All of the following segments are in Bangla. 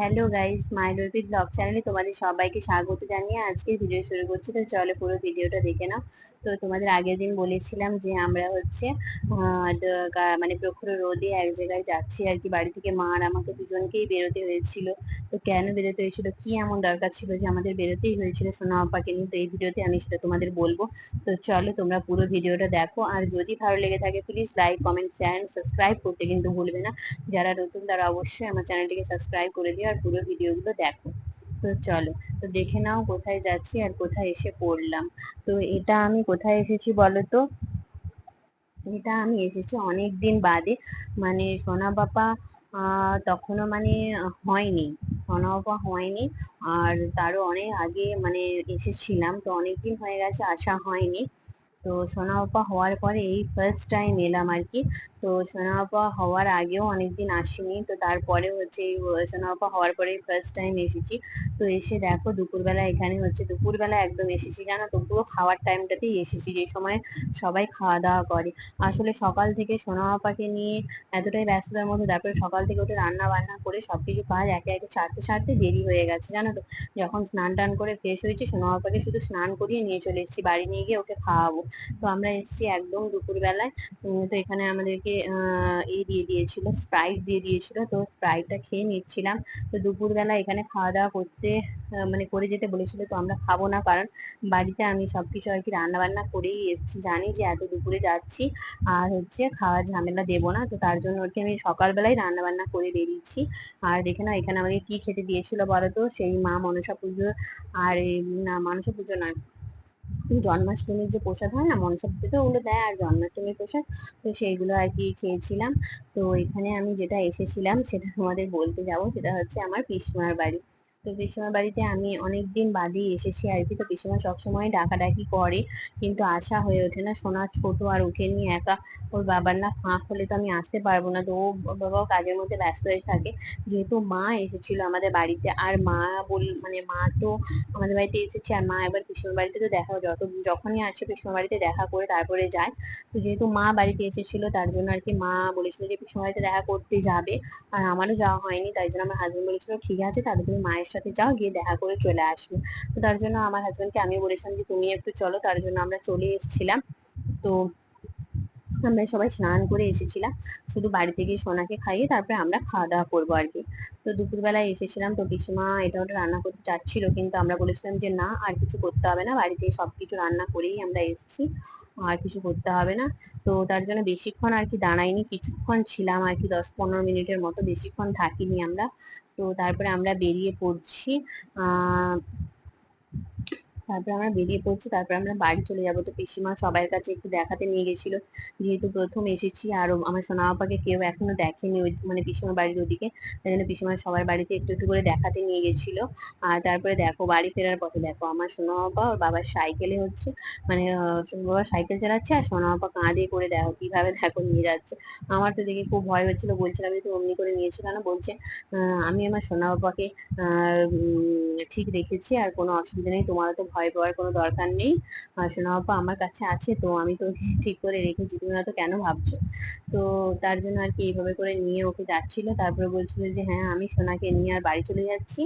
Hello guys my Robi blog চ্যানেলে তোমাদের সবাইকে স্বাগত জানিয়ে আজকে ভিডিও শুরু করছি। তো চলো পুরো ভিডিওটা দেখে নাও। তো তোমাদের আগের দিন বলেছিলাম যে আমরা হচ্ছে মানে প্রখর রোদে এক জায়গায় যাচ্ছি আর কি। বাড়ি থেকে মা আর আমাকে দুজনকেই বেরোতে হয়েছিল। তো কেন বেরোতে হয়েছিল? কি এমন দরকার ছিল যে আমাদের বেরোতেই হয়েছিল? সোনা আপাকে নিয়ে তো এই ভিডিওতে আমি সেটা তোমাদের বলব। তো চলো তোমরা পুরো ভিডিওটা দেখো। আর যদি ভালো লেগে থাকে please like comment share subscribe করতে কিন্তু ভুলবে না। যারা নতুন তারা অবশ্যই আমার চ্যানেলটিকে সাবস্ক্রাইব করে দিও। আর পুরো ভিডিওগুলো দেখো। তো চলো, তো দেখে নাও কোথায় যাচ্ছি আর কোথায় এসে পড়লাম। তো এটা আমি কোথায় এসেছি বলো তো এটা আমি এসেছি অনেক দিন বাদে। মানে সোনা আহ তখনও মানে হয়নি। সোনা বাবা হয়নি। আর তারও অনেক আগে মানে এসেছিলাম। তো অনেক দিন হয়ে গেছে, আসা হয়নি। তো সোনা আপা হওয়ার পরে এই ফার্স্ট টাইম এলাম আর কি তো সোনা আপা হওয়ার আগেও অনেকদিন আসিনি, তো তারপরে হচ্ছে এই সোনা আপা হওয়ার পরে ফার্স্ট টাইম এসেছি। তো এসে দেখো দুপুরবেলা এখানে হচ্ছে, দুপুরবেলা একদম এসেছি জানো তো, পুরো খাওয়ার টাইমটাতেই এসেছি যে সময় সবাই খাওয়া দাওয়া করে। আসলে সকাল থেকে সোনা আপাকে নিয়ে এতটাই ব্যস্ততার মধ্যে তারপরে সকাল থেকে উঠে রান্না বান্না করে সবকিছু কাজ একে একে সারতে সারতে দেরি হয়ে গেছে, জানো তো। যখন স্নান টান করে ফ্রেশ হয়েছি, সোনা আপাকে শুধু স্নান করিয়ে নিয়ে চলে এসেছি, বাড়ি নিয়ে গিয়ে ওকে খাওয়াবো। তো আমরা এসেছি একদম দুপুরবেলায়। তো এখানে আমাদেরকে এই দিয়ে দিয়েছিল স্প্রাইট দিয়ে দিয়েছিল। তো স্প্রাইটটা খেয়ে নিচ্ছিলাম। তো দুপুরবেলা এখানে খাওয়া দাওয়া করতে মানে করে যেতে বলেছিল, তো আমরা খাব না। কারণ বাড়িতে আমি সবকিছু আর কি রান্না বান্না করেই এসেছি। জানি যে এত দুপুরে যাচ্ছি, আর হচ্ছে খাওয়ার ঝামেলা দেবো না। তো তার জন্য ওকে আমি সকালবেলায় রান্না বান্না করে বেরিয়েছি। আর দেখে না এখানে আমাকে কি খেতে দিয়েছিল বলতো সেই মা মনসা পুজো আর না, মনসা পুজো নয়। জন্মাষ্টমীর যে প্রসাদ হয় না, মনসা পুজোতে ওগুলো দেয় আর জন্মাষ্টমীর প্রসাদ। তো সেইগুলো আর কি খেয়েছিলাম। তো এখানে আমি যেটা এসেছিলাম, সেটা তোমাদের বলতে যাব, সেটা হচ্ছে আমার পিসিমার বাড়ি। তো পিসিমার বাড়িতে আমি অনেক দিন এসেছি আর কি। তো পিসিমা সবসময় ডাকাডাকি করে, কিন্তু আসা হয়ে ওঠে না সোনা ছোট আর ওকে নিয়ে একা। ওর বাবার না ফাঁক হলে তো আমি আসতে পারব না। তো ও বাবাও কাজের মধ্যে ব্যস্ত হয়ে থাকে। যেহেতু মা এসেছিল আমাদের বাড়িতে, আর মা বল মানে মা তো আমাদের বাড়িতে এসেছে, আর মা এবার পিসিমার বাড়িতে তো দেখা যত, যখনই আসে পিসিমার বাড়িতে দেখা করে তারপরে যায়। তো যেহেতু মা বাড়িতে এসেছিল, তার জন্য আর কি মা বলেছিল যে পিসিমার বাড়িতে দেখা করতে যাবে। আর আমারও যাওয়া হয়নি, তাই জন্য আমার হাজবেন্ড বলেছিল, ঠিক আছে, তাহলে তুমি মায়ের সাথে যাও, গিয়ে দেখা করে চলে আসবে তো তার জন্য আমার হাজবেন্ডকে আমি বলেছিলাম যে তুমি একটু চলো। তার জন্য আমরা চলে এসেছিলাম। তো আমরা সবাই স্নান করে এসেছিলাম। শুধু বাড়িতে গিয়ে সোনাকে খাইয়ে তারপরে আমরা খাওয়া দাওয়া করব আর কি। তো দুপুরবেলায় এসেছিলাম তো পিসিমা এটা ওটা রান্না করতে চাচ্ছিল কিন্তু আমরা বলেছিলাম যে না, আর কিছু করতে হবে না। বাড়িতে সবকিছু রান্না করেই আমরা এসেছি, আর কিছু করতে হবে না। তো তার জন্য বেশিক্ষণ আর কি দাঁড়াইনি, কিছুক্ষণ ছিলাম আর কি দশ পনেরো মিনিটের মতো বেশিক্ষণ থাকিনি আমরা। তো তারপরে আমরা বেরিয়ে পড়ছি তারপরে আমরা বেরিয়ে পড়ছি, তারপরে আমরা বাড়ি চলে যাব। তো পিসিমা সবার কাছে একটু দেখাতে নিয়ে গেছিল। যেহেতু প্রথম এসেছি, আর আমার সোনা বাবাকে কেউ এখনও দেখেনি ওই মানে পিসিমার বাড়ির ওদিকে। তাই জন্য পিসিমা সবার বাড়িতে একটু একটু করে দেখাতে নিয়ে গেছিল। আর তারপরে দেখো, বাড়ি ফেরার পথে দেখো, আমার সোনা বাবা ওর বাবার সাইকেলে হচ্ছে মানে বাবা সাইকেল চালাচ্ছে আর সোনা বাবা কাঁধে করে দেখো কীভাবে দেখো নিয়ে যাচ্ছে। আমার তো দেখে খুব ভয় হচ্ছিল, বলছিলাম যে তুই অমনি করে নিয়েছো কেন? বলছে আমি আমার সোনা বাবাকে ঠিক রেখেছি আর কোনো অসুবিধা নেই, তোমারও তো ভয় পাওয়ার কোনো দরকার নেই। সোনা বাবা আমার কাছে আছে, তো আমি তো ঠিক করে রেখেছি, তুমি হয়তো কেন ভাবছ? তো তার জন্য আর কি এইভাবে করে নিয়ে ওকে যাচ্ছিল, তারপরে বলছিল যে হ্যাঁ আমি সোনাকে নিয়ে আর বাড়ি চলে যাচ্ছি,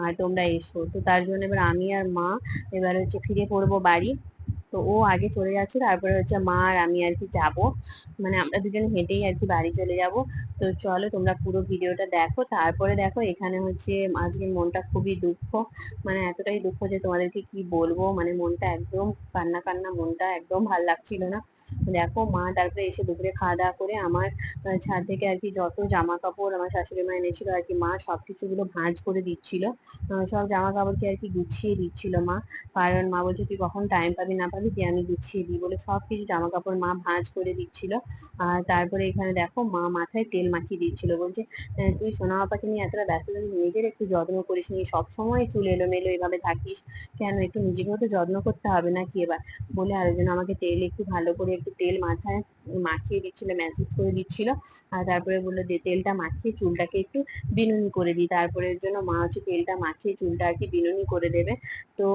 আর তোমরা এসো। তো তার জন্য এবার আমি আর মা এবার হচ্ছে ফিরে পড়ব বাড়ি। তো ও আগে চলে যাচ্ছে, তারপরে হচ্ছে মা আর আমি আর কি যাব। মানে আমরা দুজন হেঁটেই আর কি বাড়ি চলে যাব। তো চলো তোমরা পুরো ভিডিওটা দেখো। তারপরে দেখো এখানে হচ্ছে আজকে মনটা খুবই দুঃখ। মানে এতটাই দুঃখ যে তোমাদেরকে কি বলব? মানে মনটা একদম কান্না কান্না, মনটা একদম ভালো লাগছিল না। দেখো মা তারপরে এসে দুপুরে খাওয়া দাওয়া করে আমার ছাদ থেকে আর কি যত জামা কাপড় আমার শাশুড়ি মা এনেছিল আর কি মা সবকিছু গুলো ভাঁজ করে দিচ্ছিল। সব জামা কাপড়কে আর কি গুছিয়ে দিচ্ছিল মা। কারণ মা বলছে, তুই কখন টাইম পাবি না পাবি? দিয়ে আমি গুছিয়ে দিই বলে সব কিছু জামা কাপড় মা ভাঁজ করে দিচ্ছিল। আর তারপরে এখানে দেখো মা মাথায় তেল মাখিয়ে দিচ্ছিল। বলছে তুই সোনা বাবাকে নিয়ে এতটা ব্যস্ত থাকি নিজের একটু যত্ন করিস নি। সবসময় চুল এলোমেলো এভাবে থাকিস। কেন একটু নিজেকেও তো যত্ন করতে হবে নাকি এবার? বলে আরেকজন আমাকে তেল একটু ভালো করে একটু তেল মাথায় মাখিয়ে দিচ্ছিল ম্যাসেজ করে দিচ্ছিল। আর তারপরে বলল যে তেলটা মাখিয়ে চুলটাকে একটু বিনুনি করে দিই। তারপরে জন্য মা হচ্ছে তেলটা মাখিয়ে চুলটা আর কি বিনুনি করে দেবে। তো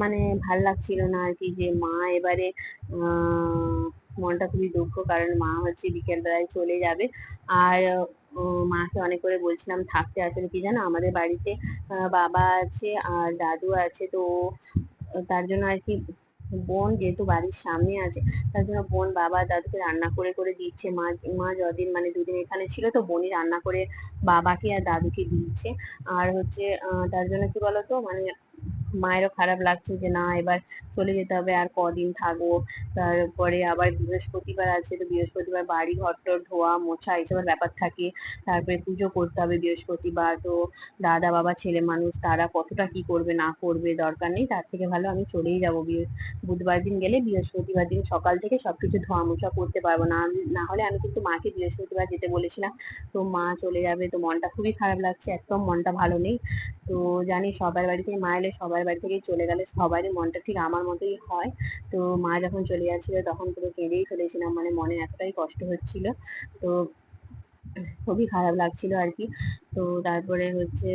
মানে ভালো লাগছিল না আর কি যে মা এবারে মনটা খুবই দুঃখ কারণ মা হচ্ছে বিকেল বেলায় চলে যাবে। আর মাকে অনেক করে বলছিলাম থাকতে আসলে কি জানো? আমাদের বাড়িতে বাবা আছে আর দাদু আছে। তো, তার জন্য আর কি বোন যেহেতু বাড়ির সামনে আছে, তার জন্য বোন বাবা দাদুকে রান্না করে করে দিচ্ছে। মা মা যদিন মানে দুদিন এখানে ছিল তো বোনই রান্না করে বাবাকে আর দাদুকে দিচ্ছে। আর হচ্ছে তার জন্য কি বলতো? মানে মায়েরও খারাপ লাগছে যে না, এবার চলে যেতে হবে আর কদিন থাকব। তারপরে আবার বৃহস্পতিবার আছে, তো বৃহস্পতিবার বাড়ি ঘর টর ধোয়া, মোছা এইসবের ব্যাপার থাকে। তারপরে পুজো করতে হবে বৃহস্পতিবার, তো দাদা, বাবা, ছেলে মানুষ, তারা কতটা কি করবে, না করবে, দরকার নেই। তার থেকে ভালো আমি চলেই যাব। বুধবার দিন গেলে বৃহস্পতিবার দিন সকাল থেকে সবকিছু ধোয়া, মোছা করতে পারব না। না হলে আমি কিন্তু মাকে বৃহস্পতিবার যেতে বলেছিলাম তো মা চলে যাবে, তো মনটা খুবই খারাপ লাগছে, একদম মনটা ভালো নেই। তো জানি সবার বাড়ি থেকে মা এলে সবার বাড়ি থেকে চলে গেলে। সবারই মনটা ঠিক আমার মতোই হয়। তো মা যখন চলে যাচ্ছিল তখন পুরো কেঁদেই ফেলেছিলাম মানে মনে এতটাই কষ্ট হচ্ছিল। তো খুবই খারাপ লাগছিল আর কি তো তারপরে হচ্ছে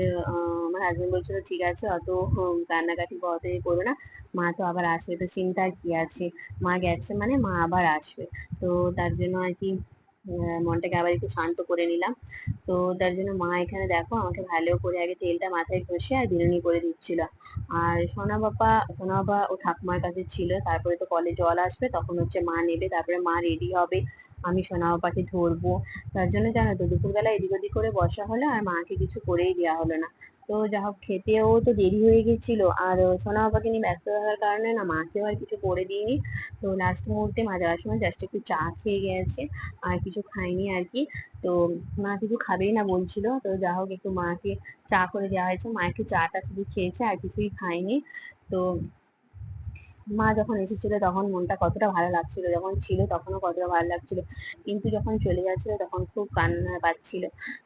আমার হাজবেন্ড বলছিল, ঠিক আছে, অত কান্নাকাটি বা অত না। মা তো আবার আসবে, তো চিন্তার কি আছে? মা গেছে মানে মা আবার আসবে। তো তার জন্য আর কি মনটাকে আবার একটু শান্ত করে নিলাম। তো তার জন্য মা এখানে দেখো আমাকে ভালো করে আগে তেলটা মাথায় ঘষে আর বিনুনি করে দিচ্ছিল। আর সোনা বাবা সোনা বাবা ও ঠাকুমার কাছে ছিল, তারপরে তো কলে জল আসবে, তখন হচ্ছে মা নেবে, তারপরে মা রেডি হবে, আমি সোনা বাবাকে ধরবো। তার জন্য জানো তো, দুপুরবেলা এদিক ওদিক করে বসা হলো আর মাকে কিছু করেই দেওয়া হলো না। তো যা হোক, খেতেও তো দেরি হয়ে গেছিল। আর সোনা বাবাকে নিয়ে ব্যস্ত থাকার কারণে না, মাকেও আর কিছু করে দিইনি। তো লাস্ট মুহূর্তে মা যাওয়ার সময় জাস্ট একটু চা খেয়ে গেছে, আর কিছু খাইনি আর কি। তো মা কিছু খাবেই না বলছিল। তো যা হোক, একটু মাকে চা করে দেওয়া হয়েছে। মা একটু চাটা শুধু খেয়েছে, আর কিছুই খায়নি। তো মা যখন এসেছিল তখন মনটা কতটা ভালো লাগছিল, যখন ছিল তখনও কতটা ভালো লাগছিল। কিন্তু যখন চলে যাচ্ছিল তখন খুব কান্না পাচ্ছিল।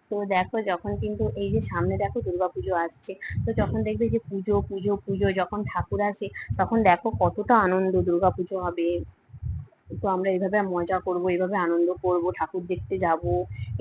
তো দেখো যখন কিন্তু এই যে সামনে দেখো দুর্গা পুজো আসছে, তো যখন দেখবে যে পুজো পুজো পুজো যখন ঠাকুর আসে, তখন দেখো কতটা আনন্দ দুর্গা পুজো হবে। তো আমরা এইভাবে মজা করব, এইভাবে আনন্দ করব, ঠাকুর দেখতে যাব,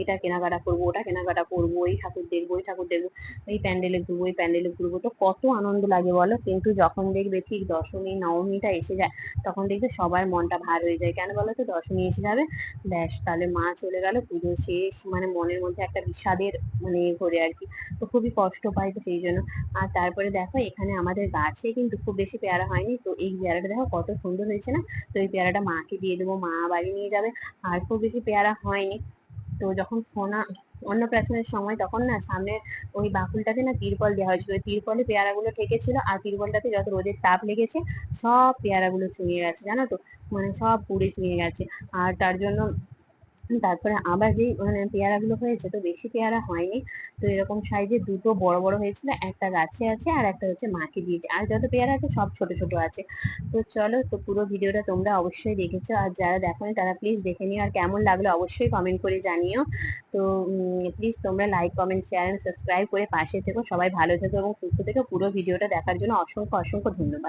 এটা কেনাকাটা করব, ওটা কেনাকাটা করব, এই ঠাকুর দেখব এই ঠাকুর দেখব, এই প্যান্ডেলে ঘুরবো, এই প্যান্ডেলে ঘুরবো, তো কত আনন্দ লাগে বলো? কিন্তু যখন দেখবে ঠিক দশমী, নবমীটা এসে যায়, তখন দেখবে সবার মনটা ভার হয়ে যায়। কেন বলো তো? দশমী এসে যাবে, ব্যাস, তাহলে মা চলে গেল, পুজো শেষ মানে মনের মধ্যে একটা বিষাদের মানে করে আর কি। তো খুবই কষ্ট পাই তো সেই জন্য। আর তারপরে দেখো, এখানে আমাদের গাছে কিন্তু খুব বেশি পেয়ারা হয়নি, তো এই পেয়ারাটা দেখো কত সুন্দর হয়েছে না? তো এই পেয়ারাটা মাকে দিয়ে দেবো, মা বাড়ি নিয়ে যাবে। আর খুব বেশি পেয়ারা হয়নি। তো যখন সোনা অন্নপ্রাশনের সময় তখন না সামনে ওই বাকুলটাতে না তিরপল দেওয়া হয়েছিল। ওই তিরপলে পেয়ারাগুলো ঠেকেছিল আর তিরপলটাতে যত রোদের তাপ লেগেছে, সব পেয়ারাগুলো চুঁয়ে গেছে, জানো তো? মানে সব পুড়ে চুঁয়ে গেছে। আর তার জন্য তারপরে আবার যে মানে পেয়ারাগুলো হয়েছে তো বেশি পেয়ারা হয়নি। তো এরকম সাইজে দুটো বড় বড় হয়েছিল, একটা গাছে আছে আর একটা হচ্ছে মাকে দিয়েছে। আর যত পেয়ারা আছে সব ছোট ছোট আছে। তো চলো, তো পুরো ভিডিওটা তোমরা অবশ্যই দেখেছ। আর যারা দেখোনি তারা প্লিজ দেখে নিও। আর কেমন লাগল অবশ্যই কমেন্ট করে জানিও। তো প্লিজ তোমরা লাইক কমেন্ট শেয়ার সাবস্ক্রাইব করে পাশে থেকো। সবাই ভালো থেকো এবং সুস্থ থেকো। পুরো ভিডিওটা দেখার জন্য অসংখ্য অসংখ্য ধন্যবাদ।